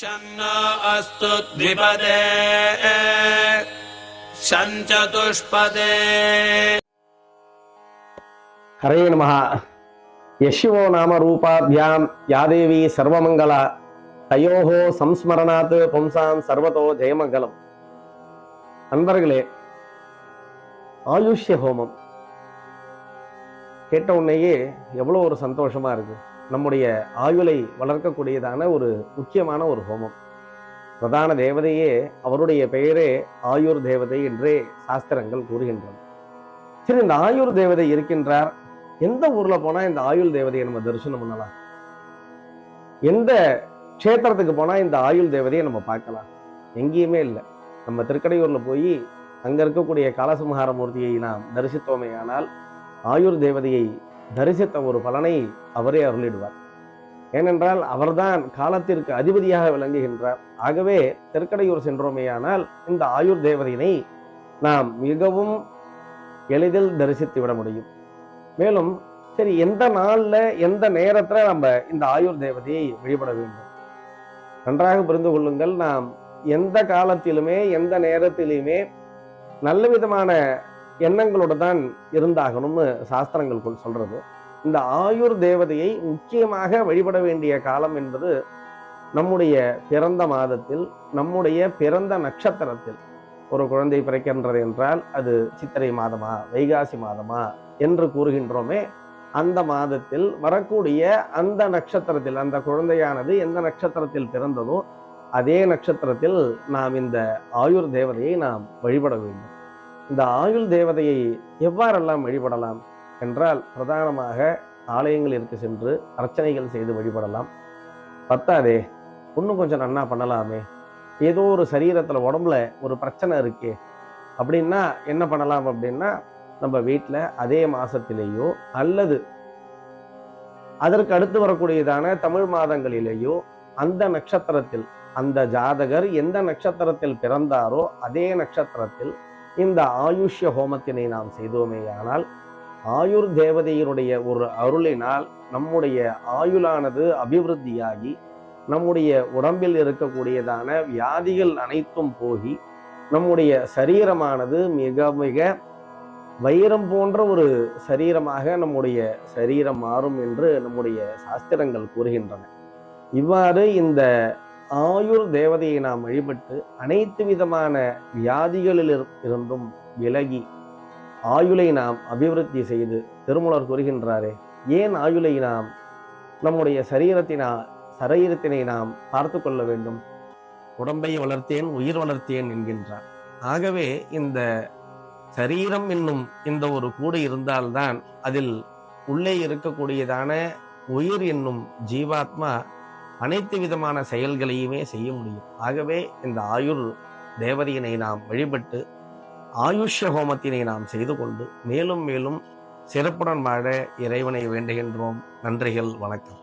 शन्नो अस्तु द्विपदे शं चतुष्पदे हरे नमः यशिवो नाम रूपाभ्यां या देवी सर्वमङ्गला तयोः संस्मरणात् पुंसां सर्वतो ஜெயமங்கலம் அன்பர்களே ஆயுஷ்ய ஹோமம் கேட்ட உடனேயே எவ்வளோ ஒரு சந்தோஷமா இருக்கு. நம்முடைய ஆயுளை வளர்க்கக்கூடியதான ஒரு முக்கியமான ஒரு ஹோமம். பிரதான தேவதையே அவருடைய பெயரே ஆயுர் தேவதை என்றே சாஸ்திரங்கள் கூறுகின்றன. சரி இந்த ஆயுர் தேவதை இருக்கின்றார். எந்த ஊர்ல போனா இந்த ஆயுள் தேவதையை நம்ம தரிசனம் பண்ணலாம்? எந்த க்ஷேத்திரத்துக்கு போனா இந்த ஆயுள் தேவதையை நம்ம பார்க்கலாம்? எங்கேயுமே இல்லை. நம்ம திருக்கடையூர்ல போய் அங்க இருக்கக்கூடிய காலசம்ஹார மூர்த்தியை நாம் தரிசித்தோமே ஆனால் ஆயுர் தேவதையை தரிசித்த ஒரு பலனை அவரே அருளிடுவார். ஏனென்றால் அவர்தான் காலத்திற்கு அதிபதியாக விளங்குகின்றார். ஆகவே தெற்கடையூர் சென்றோமேயானால் இந்த ஆயுர் தேவதையினை நாம் மிகவும் எளிதில் தரிசித்து விட முடியும். மேலும் சரி எந்த நாளில் எந்த நேரத்தில் நம்ம இந்த ஆயுர் தேவதையை வழிபட வேண்டும்? நன்றாக புரிந்து கொள்ளுங்கள் நாம் எந்த காலத்திலுமே எந்த நேரத்திலுமே நல்ல விதமான எண்ணங்களோடு தான் இருந்தாகணும்னு சாஸ்திரங்கள் சொல்றது. இந்த ஆயுர் தேவதையை முக்கியமாக வழிபட வேண்டிய காலம் என்பது நம்முடைய பிறந்த மாதத்தில் நம்முடைய பிறந்த நட்சத்திரத்தில். ஒரு குழந்தை பிறக்கின்றது என்றால் அது சித்திரை மாதமா வைகாசி மாதமா என்று கூறுகின்றோமே அந்த மாதத்தில் வரக்கூடிய அந்த நட்சத்திரத்தில் அந்த குழந்தையானது எந்த நட்சத்திரத்தில் பிறந்ததோ அதே நட்சத்திரத்தில் நாம் இந்த ஆயுர் தேவதையை நாம் வழிபட வேண்டும். இந்த ஆயுள் தேவதையை எவ்வாறெல்லாம் வழிபடலாம் என்றால் பிரதானமாக ஆலயங்களிற்கு சென்று அர்ச்சனைகள் செய்து வழிபடலாம். பத்தாதே இன்னும் கொஞ்சம் நன்னா பண்ணலாமே. ஏதோ ஒரு சரீரத்தில் உடம்புல ஒரு பிரச்சனை இருக்கே. அப்படின்னா என்ன பண்ணலாம் அப்படின்னா நம்ம வீட்டில் அதே மாதத்திலேயோ அல்லது அதற்கு அடுத்து வரக்கூடியதான தமிழ் மாதங்களிலேயோ அந்த நட்சத்திரத்தில் அந்த ஜாதகர் எந்த நட்சத்திரத்தில் பிறந்தாரோ அதே நட்சத்திரத்தில் இந்த ஆயுஷ்ய ஹோமத்தினை நாம் செய்தோமே ஆனால் ஆயுர் தேவதையினுடைய ஒரு அருளினால் நம்முடைய ஆயுளானது அபிவிருத்தியாகி நம்முடைய உடம்பில் இருக்கக்கூடியதான வியாதிகள் அனைத்தும் போகி நம்முடைய சரீரமானது மிக மிக வைரம் போன்ற ஒரு சரீரமாக நம்முடைய சரீரம் மாறும் என்று நம்முடைய சாஸ்திரங்கள் கூறுகின்றன. இவ்வாறு இந்த ஆயுர் தேவதையை நாம் வழிபட்டு அனைத்து விதமான வியாதிகளில் இருந்தும் விலகி ஆயுளை நாம் அபிவிருத்தி செய்து திருமலர் கூறுகின்றாரே ஏன் ஆயுளை நாம் நம்முடைய சரீரத்தினா சரீரத்தினை நாம் பார்த்து கொள்ள வேண்டும்? உடம்பை வளர்த்தேன் உயிர் வளர்த்தேன் என்கின்றார். ஆகவே இந்த சரீரம் என்னும் இந்த ஒரு கூடு இருந்தால்தான் அதில் உள்ளே இருக்கக்கூடியதான உயிர் என்னும் ஜீவாத்மா அனைத்து விதமான செயல்களையுமே செய்ய முடியும். ஆகவே இந்த ஆயுர் தேவதையினை நாம் வழிபட்டு ஆயுஷ்ய ஹோமத்தினை நாம் செய்து கொண்டு மேலும் மேலும் சிறப்புடன் வாழ இறைவனை வேண்டுகின்றோம். நன்றிகள் வணக்கம்.